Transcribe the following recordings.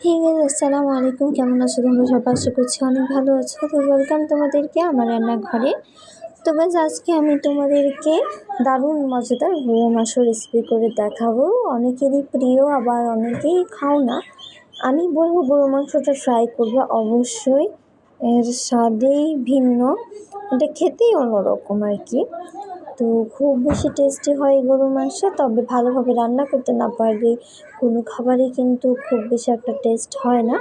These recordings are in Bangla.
আছে আসসালামু আলাইকুম। কেমন আছো তোমরা? সবাই আশা করছি অনেক ভালো আছো। তো ওয়েলকাম তোমাদেরকে আমার রান্নাঘরে। তো বাস আজকে আমি তোমাদেরকে দারুণ মজাদার গরু মাংস রেসিপি করে দেখাবো। অনেকেরই প্রিয়, আবার অনেকেই খাও না। আমি বলব গরু মাংসটা ফ্রাই করবে। অবশ্যই এর স্বাদেই ভিন্ন। এটা খেতেই অন্যরকম আর কি। তো খুব বেশি টেস্টি হয় এই গরুর মাংস, তবে ভালোভাবে রান্না করতে না পারলে কোনো খাবারই কিন্তু খুব বেশি একটা টেস্ট হয় না।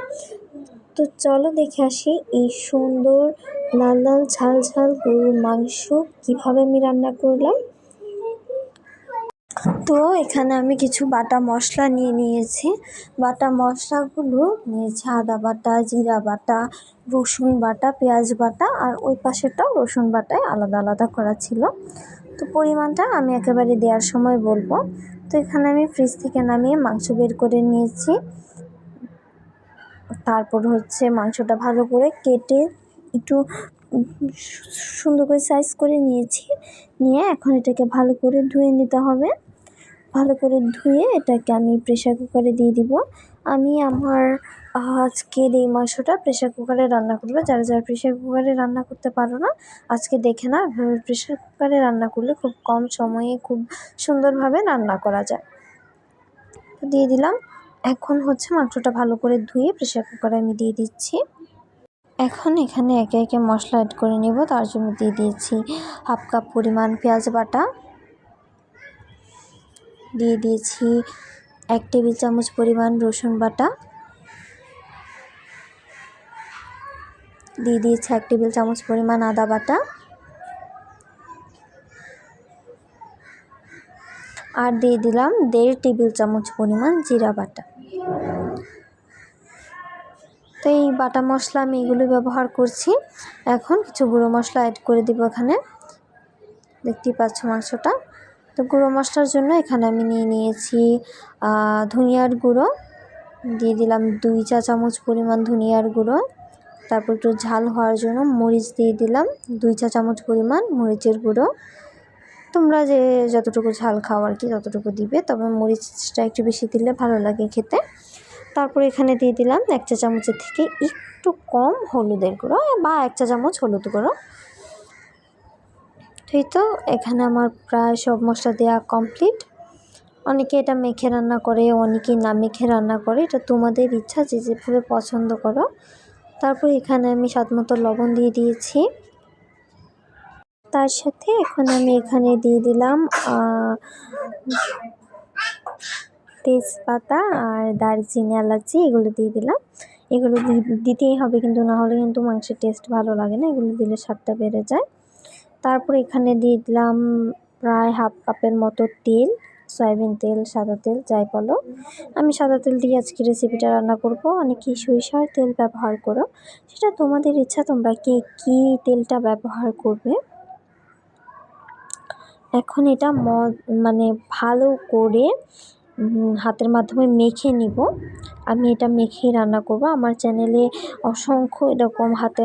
তো চলো দেখে আসি এই সুন্দর লাল লাল ঝাল ঝাল গরুর মাংস কীভাবে আমি রান্না করলাম। তো এখানে আমি কিছু বাটা মশলা নিয়ে নিয়েছি। বাটা মশলাগুলো নিয়েছি আদা বাটা, জিরা বাটা, রসুন বাটা, পেঁয়াজ বাটা আর ওই পাশেরটাও রসুন বাটায় আলাদা আলাদা করা ছিল। তো পরিমাণটা আমি একেবারে দেওয়ার সময় বলব। তো এখানে আমি ফ্রিজ থেকে নামিয়ে মাংস বের করে নিয়েছি। তারপর হচ্ছে মাংসটা ভালো করে কেটে একটু সুন্দর করে সাইজ করে নিয়েছি। নিয়ে এখন এটাকে ভালো করে ধুয়ে নিতে হবে। ভালো করে ধুয়ে এটাকে আমি প্রেশার কুকারে দিয়ে দিব। আমি আমার আজকের এই মাংসটা প্রেশার কুকারে রান্না করব। যারা যারা প্রেশার কুকারে রান্না করতে পারো না, আজকে দেখে না প্রেশার কুকারে রান্না করলে খুব কম সময়ে খুব সুন্দরভাবে রান্না করা যায়। দিয়ে দিলাম। এখন হচ্ছে মাংসটা ভালো করে ধুয়ে প্রেশার কুকারে আমি দিয়ে দিচ্ছি। এখন এখানে একে একে মশলা অ্যাড করে নেব। তার জন্য দিয়ে দিয়েছি হাফ কাপ পরিমাণ পেঁয়াজ বাটা। দিয়ে দিয়েছি এক টেবিল চামচ পরিমাণ রসুন বাটা। দিয়ে দিয়েছি এক টেবিল চামচ পরিমাণ আদা বাটা। আর দিয়ে দিলাম দেড় টেবিল চামচ পরিমাণ জিরা বাটা। তো এই বাটা মশলা আমি এগুলো ব্যবহার করছি। এখন কিছু গুঁড়ো মশলা অ্যাড করে দিব এখানে। দেখতেই পাচ্ছ মাংসটা। তো গুঁড়ো মশলার জন্য এখানে আমি নিয়ে নিয়েছি ধনিয়ার গুঁড়ো। দিয়ে দিলাম দুই চা চামচ পরিমাণ ধনিয়ার গুঁড়ো। তারপর একটু ঝাল হওয়ার জন্য মরিচ দিয়ে দিলাম দুই চা চামচ পরিমাণ মরিচের গুঁড়ো। তোমরা যে যতটুকু ঝাল খাও আর কি ততটুকু দিবে, তবে মরিচটা একটু বেশি দিলে ভালো লাগে খেতে। তারপর এখানে দিয়ে দিলাম এক চা চামচের থেকে একটু কম হলুদের গুঁড়ো বা এক চা চামচ হলুদ গুঁড়ো। ঠিক তো, এখানে আমার প্রায় সব মশলা দেওয়া কমপ্লিট অনেকে এটা মেখে রান্না করে, অনেকে না মেখে রান্না করে, এটা তোমাদের ইচ্ছা, যে যেভাবে পছন্দ করো। তারপর এখানে আমি স্বাদ মতো লবণ দিয়ে দিয়েছি। তার সাথে এখন আমি এখানে দিয়ে দিলাম তেজপাতা আর দারচিনি, এলাচি, এগুলো দিয়ে দিলাম। এগুলো দিতেই হবে কিন্তু, না হলে কিন্তু মাংসের টেস্ট ভালো লাগে না, এগুলো দিলে স্বাদটা বেড়ে যায়। তারপর এখানে দিয়ে দিলাম প্রায় হাফ কাপের মতো তেল, সয়াবিন তেল, সাদা তেল, যাই বলো। আমি সাদা তেল দিয়ে আজকে রেসিপিটা রান্না করব। অনেকেই সরিষার তেল ব্যবহার করো। সেটা তোমাদের ইচ্ছা, তোমরা কে কী তেলটা ব্যবহার করবে। এখন এটা মানে ভালো করে হাতের মাধ্যমে মেখে নিব। আমি এটা মেখেই রান্না করব। আমার চ্যানেলে অসংখ্য এরকম হাতে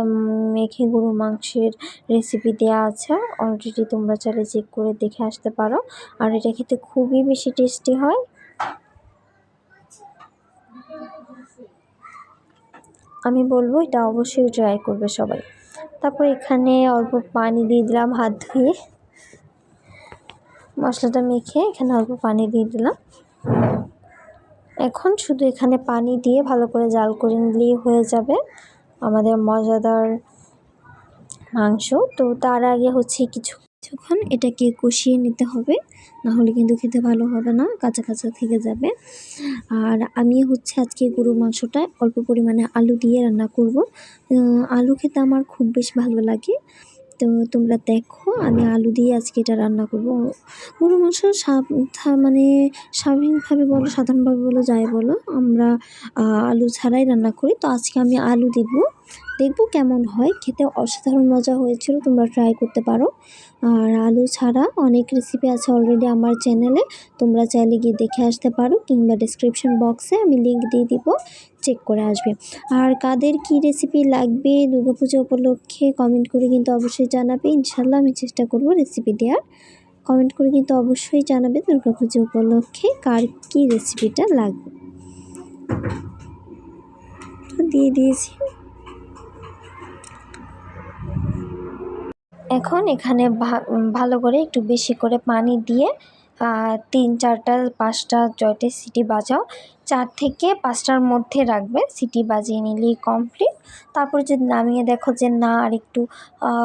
মেখে গরু মাংসের রেসিপি দেওয়া আছে। অলরেডি তোমরা চাইলে চেক করে দেখে আসতে পারো। আর এটা খেতে খুবই বেশি টেস্টি হয়। আমি বলব এটা অবশ্যই ট্রাই করবে সবাই। তারপর এখানে অল্প পানি দিয়ে দিলাম হাত ধুয়ে। মশলাটা মেখে এখানে অল্প পানি দিয়ে দিলাম। এখন শুধু এখানে পানি দিয়ে ভালো করে জাল করে নিলেই হয়ে যাবে আমাদের মজাদার মাংস। তো তার আগে হচ্ছে কিছু কিছুক্ষণ এটাকে কষিয়ে নিতে হবে না হলে কিন্তু খেতে ভালো হবে না, কাঁচা কাঁচা থেকে যাবে। আর আমি হচ্ছে আজকে গরুর মাংসটা অল্প পরিমাণে আলু দিয়ে রান্না করব। আলু খেতে আমার খুব বেশ ভালো লাগে। তো তোমরা দেখো, আমি আলু দিয়ে আজকে এটা রান্না করব। গরু মাংস মানে স্বাভাবিকভাবে বলো, সাধারণভাবে বলো, যাই বলো, আমরা আলু ছাড়াই রান্না করি। তো আজকে আমি আলু দেবো। দেখব কেমন হয়। খেতে অসাধারণ মজা হয়েছিল, তোমরা ট্রাই করতে পারো। আর আলু ছাড়া অনেক রেসিপি আছে অলরেডি আমার চ্যানেলে তোমরা চাইলে গিয়ে দেখে আসতে পারো কিংবা ডিসক্রিপশন বক্সে আমি লিঙ্ক দিয়ে দিব চেক করে আসবে। আর কাদের কি রেসিপি লাগবে দুর্গাপুজো উপলক্ষে কমেন্ট করে কিন্তু অবশ্যই জানাবে। ইনশাল্লাহ আমি চেষ্টা করব রেসিপি দেওয়ার কমেন্ট করে কিন্তু অবশ্যই জানাবে দুর্গাপুজো উপলক্ষে কার কী রেসিপিটা লাগবে। দিয়ে দিয়েছি। এখন এখানে ভালো করে একটু বেশি করে পানি দিয়ে তিন চারটা, পাঁচটা জয়টে সিটি বাজাও। চার থেকে পাঁচটার মধ্যে রাখবে, সিটি বাজিয়ে নিলেই কমপ্লিট তারপর যদি নামিয়ে দেখো যে না আর একটু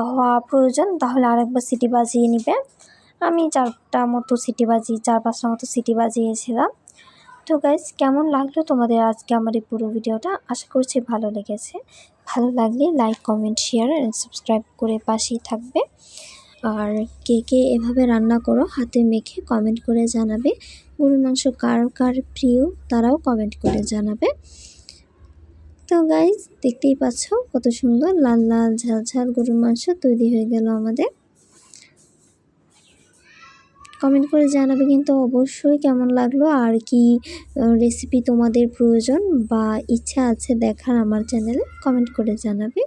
হওয়া প্রয়োজন, তাহলে আরেকবার সিটি বাজিয়ে নিবে। আমি চারটা মতো সিটি বাজি, চার পাঁচটা মতো সিটি বাজিয়েছিলাম। তো গাইজ কেমন লাগল তোমাদের আজকে আমার এই পুরো ভিডিওটা? আশা করছি ভালো লেগেছে। ভালো লাগলে লাইক কমেন্ট শেয়ার সাবস্ক্রাইব করে পাশেই থাকবে। আর কে কে এভাবে রান্না করো, হাতে মেখে কমেন্ট করে জানাবে। গরুর মাংস কার কার প্রিয়, তারাও কমেন্ট করে জানাবে। তো গাইজ দেখতেই পাচ্ছ কত সুন্দর লাল লাল ঝাল ঝাল গরুর মাংস তৈরি হয়ে গেল আমাদের। কমেন্ট করে জানাবে কিন্তু অবশ্যই কেমন লাগল আর কি রেসিপি তোমাদের প্রয়োজন বা ইচ্ছা আছে দেখার আমার চ্যানেলে কমেন্ট করে জানাবে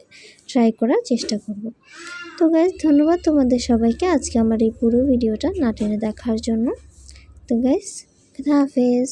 ট্রাই করার চেষ্টা করব। তো গাইজ ধন্যবাদ তোমাদের সবাইকে আজকে আমার এই পুরো ভিডিওটা না টেনে দেখার জন্য। তো গাইজ হাফেজ।